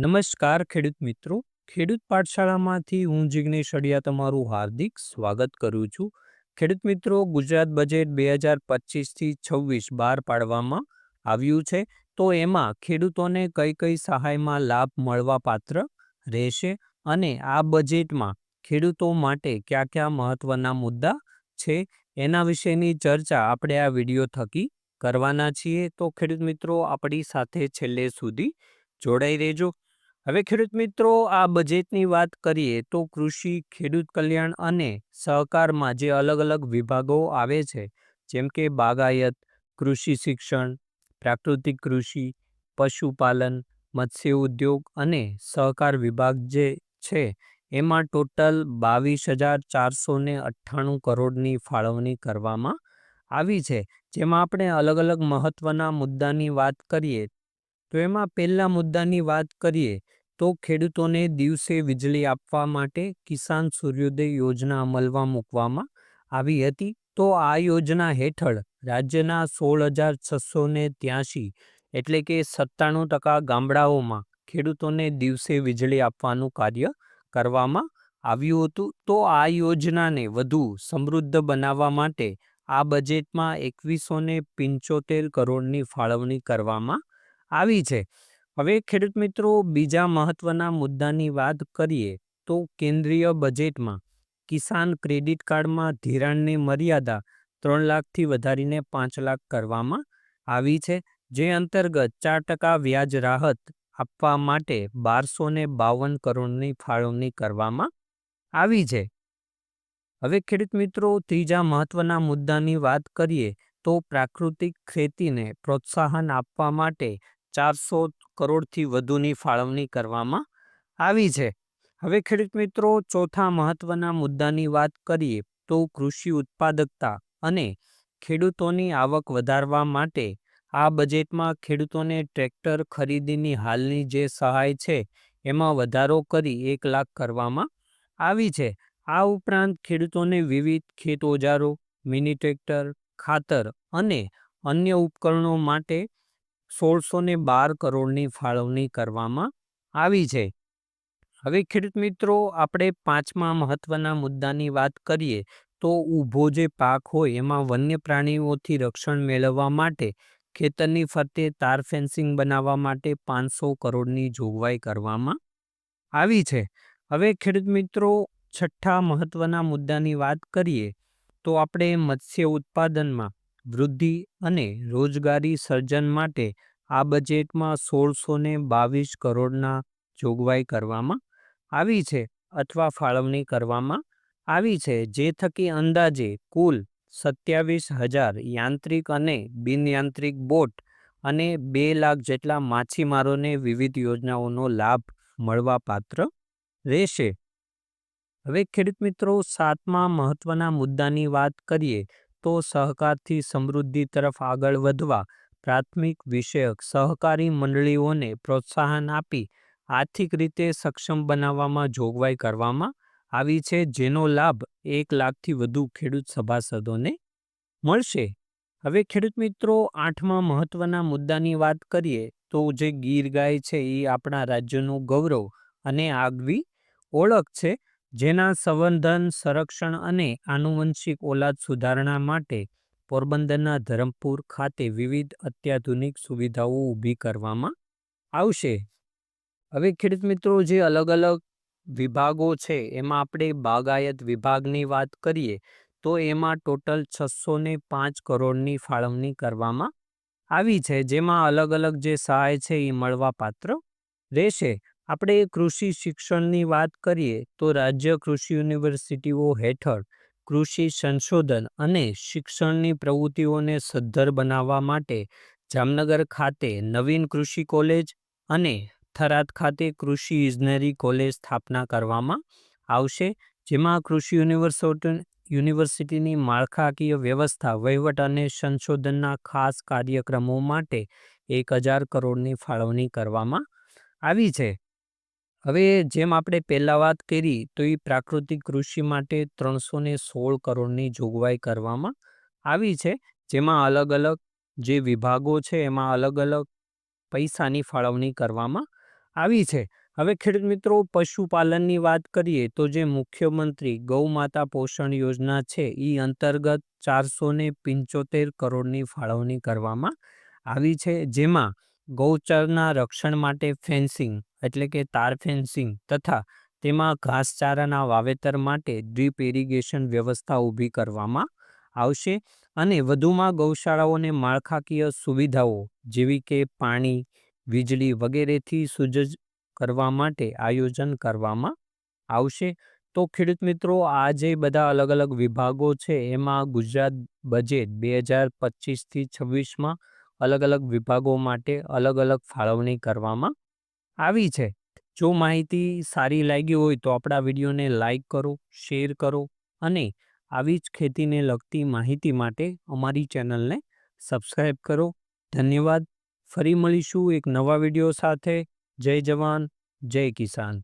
નમસ્કાર ખેડૂત મિત્રો. ખેડૂત પાઠશાળામાંથી હું જિગ્નેશ અડિયા તમારું હાર્દિક સ્વાગત કરું છું. ખેડૂત મિત્રો, ગુજરાત બજેટ બે હજાર પચીસથી છવ્વીસ બહાર પાડવામાં આવ્યું છે. તો એમાં ખેડૂતોને કઈ કઈ સહાયમાં લાભ મળવા પાત્ર રહેશે અને આ બજેટમાં ખેડૂતો માટે કયા કયા મહત્વના મુદ્દા છે એના વિશેની ચર્ચા આપણે આ વીડિયો થકી કરવાના છીએ. તો ખેડૂત મિત્રો, આપણી સાથે છેલ્લે સુધી જોડાઈ રહેજો. હવે ખેડૂત મિત્રો, આ બજેટની વાત કરીએ તો કૃષિ, ખેડૂત કલ્યાણ અને સહકારમાં જે અલગ અલગ વિભાગો આવે છે, જેમ કે બાગાયત, કૃષિ શિક્ષણ, પ્રાકૃતિક કૃષિ, પશુપાલન, મત્સ્ય ઉદ્યોગ અને સહકાર વિભાગ જે છે, એમાં ટોટલ બાવીસ હજાર ચારસો ને અઠ્ઠાણું કરોડની ફાળવણી કરવામાં આવી છે. જેમાં આપણે અલગ અલગ મહત્ત્વના મુદ્દાની વાત કરીએ, તો એમાં પહેલા મુદ્દાની વાત કરીએ તો ખેડૂતોને દિવસે વીજળી આપવા માટે કિસાન સૂર્યોદય યોજના અમલમાં મૂકવામાં આવી હતી. તો આ યોજના હેઠળ રાજ્યના સોળ હજાર છસો ને ત્યાંશી એટલે કે સત્તાણું ટકા ગામડાઓમાં ખેડૂતોને દિવસે વીજળી આપવાનું કાર્ય કરવામાં આવ્યું હતું. તો આ યોજનાને વધુ સમૃદ્ધ બનાવવા માટે આ બજેટમાં એકવીસો ને પંચોતેર કરોડની ફાળવણી કરવામાં આવી છે. હવે ખેડૂત મિત્રો, બીજા મહત્વના મુદ્દાની વાત કરીએ તો કેન્દ્રીય બજેટમાં કિસાન ક્રેડિટ કાર્ડમાં ધિરાણની મર્યાદા ત્રણ લાખથી વધારીને પાંચ લાખ કરવામાં આવી છે, જે અંતર્ગત ચાર ટકા વ્યાજ રાહત આપવા માટે બારસો ને બાવન કરોડની ફાળવણી કરવામાં આવી છે. હવે ખેડૂત મિત્રો, ત્રીજા મહત્વના મુદ્દાની વાત કરીએ તો પ્રાકૃતિક ખેતીને પ્રોત્સાહન આપવા માટે ચારસો કરોડથી વધુની ફાળવણી કરવામાં આવી છે. હવે ખેડૂત મિત્રો, ચોથા મહત્વના મુદ્દાની વાત કરીએ તો કૃષિ ઉત્પાદકતા અને ખેડૂતોની આવક વધારવા માટે આ બજેટમાં ખેડૂતોને ટ્રેક્ટર ખરીદીની હાલની જે સહાય છે, એમાં વધારો કરી એક લાખ કરવામાં આવી છે. આ ઉપરાંત ખેડૂતોને વિવિધ ખેત ઓજારો મિની ટ્રેક્ટર, ખાતર અને અન્ય ઉપકરણો માટે સોળસો ને બાર કરોડની ફાળવણી કરવામાં આવી છે. હવે ખેડૂત મિત્રો, આપણે પાંચમા મહત્વના મુદ્દાની વાત કરીએ, તો ઊભો જે પાક હોય, એમાં વન્ય પ્રાણીઓથી રક્ષણ મેળવવા માટે, ખેતરની ફરતે તાર ફેન્સિંગ બનાવવા માટે પાંચસો કરોડની જોગવાઈ કરવામાં આવી છે. હવે ખેડૂત મિત્રો, છઠ્ઠા મહત્વના મુદ્દાની વાત કરીએ, તો આપણે મત્સ્ય ઉત્પાદનમાં વૃદ્ધિ અને રોજગારી સર્જન માટે આ બજેટમાં સોળસો ને બાવીસ કરોડના જોગવાઈ કરવામાં આવી છે અથવા ફાળવણી કરવામાં આવી છે, જે થકી અંદાજે કુલ સત્યાવીસ હજાર યાંત્રિક અને બિનયાંત્રિક બોટ અને બે લાખ જેટલા માછીમારોને વિવિધ યોજનાઓનો લાભ મળવા પાત્ર રહેશે. હવે ખેડૂત મિત્રો, સાતમા મહત્વના મુદ્દાની વાત કરીએ તો સહકારથી સમૃદ્ધિ તરફ આગળ વધવા, પ્રાથમિક વિષયક સહકારી મંડળીઓને પ્રોત્સાહન આપી, આર્થિક રીતે સક્ષમ બનાવવામાં જોગવાઈ કરવામાં આવી છે, જેનો લાભ એક લાખથી વધુ ખેડૂત સભાસદોને મળશે. હવે ખેડૂત મિત્રો, આઠમા મહત્વના મુદ્દાની વાત કરીએ, તો જે ગીર ગાય છે, એ આપણા રાજ્યનું ગૌરવ અને આગવી ઓળખ છે. જેના સંવર્ધન, સંરક્ષણ અને આનુવંશિક ઓલાદ સુધારણા માટે પોરબંદરના ધરમપુર ખાતે વિવિધ અત્યાધુનિક સુવિધાઓ ઊભી કરવામાં આવશે. હવે ખેડૂત મિત્રો, જે અલગ અલગ વિભાગો છે, એમાં આપણે બાગાયત વિભાગની વાત કરીએ, તો એમાં ટોટલ છસો ને પાંચ કરોડની ફાળવણી કરવામાં આવી છે, જેમાં અલગ અલગ જે સહાય છે, એ મળવાપાત્ર રહેશે. આપણે કૃષિ શિક્ષણની વાત કરીએ તો રાજ્ય કૃષિ યુનિવર્સિટીઓ હેઠળ કૃષિ સંશોધન અને શિક્ષણની પ્રવૃત્તિઓને સદ્ધર બનાવવા માટે જામનગર ખાતે નવીન કૃષિ કોલેજ અને થરાદ ખાતે કૃષિ ઇજનેરી કોલેજ સ્થાપના કરવામાં આવશે, જેમાં કૃષિ યુનિવર્સિટી યુનિવર્સિટીની માળખાકીય વ્યવસ્થા, વહીવટ અને સંશોધનના ખાસ કાર્યક્રમો માટે એક હજાર કરોડની ફાળવણી કરવામાં આવી છે. હવે જેમ આપણે પહેલાં વાત કરી, તો એ પ્રાકૃતિક કૃષિ માટે ત્રણસો ને સોળ કરોડની જોગવાઈ કરવામાં આવી છે. જેમાં અલગ અલગ જે વિભાગો છે, એમાં અલગ અલગ પૈસાની ફાળવણી કરવામાં આવી છે. હવે ખેડૂત મિત્રો, પશુપાલનની વાત કરીએ, તો જે મુખ્યમંત્રી ગૌ માતા પોષણ યોજના છે એ અંતર્ગત ચારસો ને પંચોતેર કરોડની ફાળવણી કરવામાં આવી છે. જેમાં ગૌચરના રક્ષણ માટે ફેન્સિંગ, એટલે કે તાર ફેન્સિંગ, તથા તેમાં ઘાસચારાના વાવેતર માટે ડ્રીપ ઇરિગેશન વ્યવસ્થા ઊભી કરવામાં આવશે અને વધુમાં ગૌશાળાઓને માળખાકીય સુવિધાઓ જેવી કે પાણી, વીજળી વગેરેથી સુજજ કરવા માટે આયોજન કરવામાં આવશે. તો ખેડૂત મિત્રો આ જે બધા અલગ અલગ વિભાગો છે. એમાં ગુજરાત બજેટ બે હજાર પચીસથી છવ્વીસમાં અલગ અલગ વિભાગો માટે અલગ અલગ ફાળવણી કરવામાં આવી છે. જો માહિતી સારી લાગી હોય તો આપણા વિડીયોને લાઈક કરો, શેર કરો અને આવી જ ખેતીને લગતી માહિતી માટે અમારી ચેનલને સબસ્ક્રાઈબ કરો. ધન્યવાદ. ફરી મળીશું એક નવા વીડિયો સાથે. જય જવાન. જય કિસાન.